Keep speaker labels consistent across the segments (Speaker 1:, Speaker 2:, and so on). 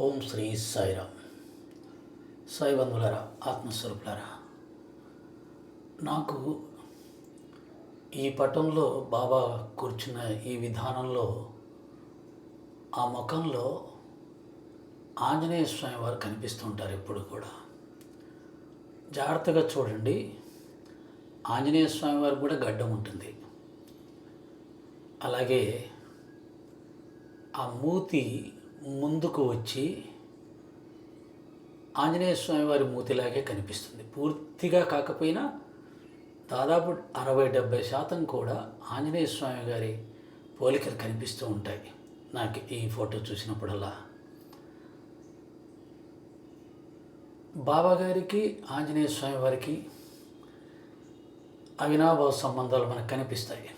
Speaker 1: ఓం శ్రీ సాయిరామ్. సాయి బంధువులారా ఆత్మస్వరూపులారా నాకు ఈ పటంలో బాబా కూర్చున్న ఈ విధానంలో ఆ ముఖంలో ఆంజనేయ స్వామి వారు కనిపిస్తుంటారు ఎప్పుడు కూడా. జాగ్రత్తగా చూడండి ఆంజనేయ స్వామి వారికి కూడా గడ్డం ఉంటుంది. అలాగే ఆ మూతి ముందుకు వచ్చి ఆంజనేయ స్వామి వారి మూతిలాగే కనిపిస్తుంది. పూర్తిగా కాకపోయినా దాదాపు అరవై డెబ్బై శాతం కూడా ఆంజనేయ స్వామి గారి పోలికలు కనిపిస్తూ ఉంటాయి. నాకు ఈ ఫోటో చూసినప్పుడల్లా. బాబాగారికి ఆంజనేయ స్వామి వారికి అవినాభావ సంబంధాలు మనకు కనిపిస్తాయి.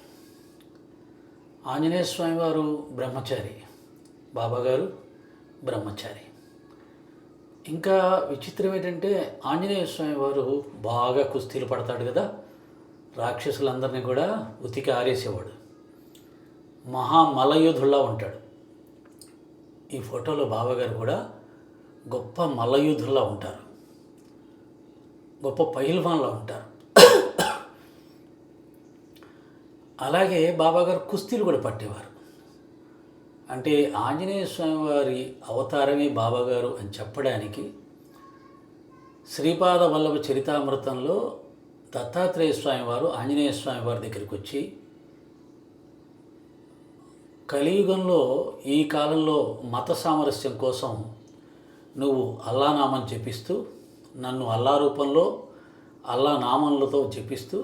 Speaker 1: ఆంజనేయ స్వామి వారు బ్రహ్మచారి. బాబాగారు బ్రహ్మచారి. ఇంకా విచిత్రం ఏంటంటే ఆంజనేయ స్వామి వారు బాగా కుస్తీలు పడతాడు కదా రాక్షసులందరినీ కూడా ఉతికి ఆరేసేవాడు. మహామలయుధుల్లా ఉంటాడు. ఈ ఫోటోలో బాబాగారు కూడా గొప్ప మలయుధుల్లా ఉంటారు. గొప్ప పైల్వాన్లా ఉంటారు. అలాగే బాబాగారు కుస్తీలు కూడా పట్టేవారు. అంటే ఆంజనేయ స్వామి వారి అవతారమే బాబాగారు అని చెప్పడానికి శ్రీపాద వల్లభ చరితామృతంలో దత్తాత్రేయ స్వామి వారు ఆంజనేయ స్వామి వారి దగ్గరికి వచ్చి కలియుగంలో ఈ కాలంలో మత సామరస్యం కోసం నువ్వు అల్లా చెప్పిస్తూ జపిస్తూ నన్ను అల్లా రూపంలో అల్లా నామంలతో జపిస్తూ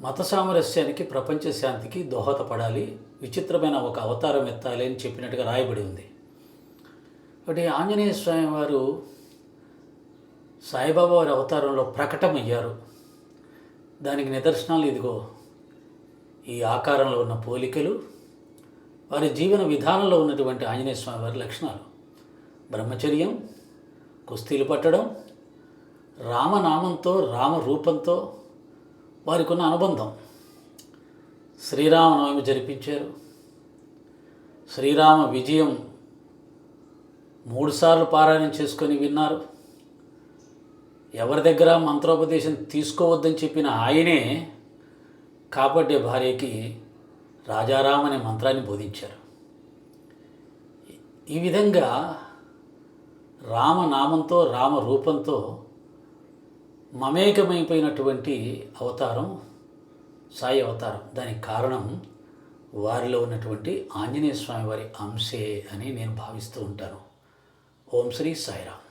Speaker 1: మత సామరస్యానికి ప్రపంచ శాంతికి దోహదపడాలి విచిత్రమైన ఒక అవతారం ఎత్తాలి అని చెప్పినట్టుగా రాయబడి ఉంది. ఒకటి ఆంజనేయ స్వామి వారు సాయిబాబా వారి అవతారంలో ప్రకటమయ్యారు. దానికి నిదర్శనాలు ఇదిగో. ఈ ఆకారంలో ఉన్న పోలికలు వారి జీవన విధానంలో ఉన్నటువంటి ఆంజనేయ స్వామి వారి లక్షణాలు. బ్రహ్మచర్యం కుస్తీలు పట్టడం రామనామంతో రామరూపంతో వారికి ఉన్న అనుబంధం. శ్రీరామనవమి జరిపించారు. శ్రీరామ విజయం మూడుసార్లు పారాయణం చేసుకొని విన్నారు. ఎవరి దగ్గర మంత్రోపదేశం తీసుకోవద్దని చెప్పిన ఆయనే కాపాడే భార్యకి రాజారాం అనే మంత్రాన్ని బోధించారు. ఈ విధంగా రామనామంతో రామరూపంతో మమేకమైపోయినటువంటి అవతారం సాయి అవతారం. దానికి కారణం వారిలో ఉన్నటువంటి ఆంజనేయ స్వామి వారి అంశే అని నేను భావిస్తూ ఉంటాను. ఓం శ్రీ సాయిరామ్.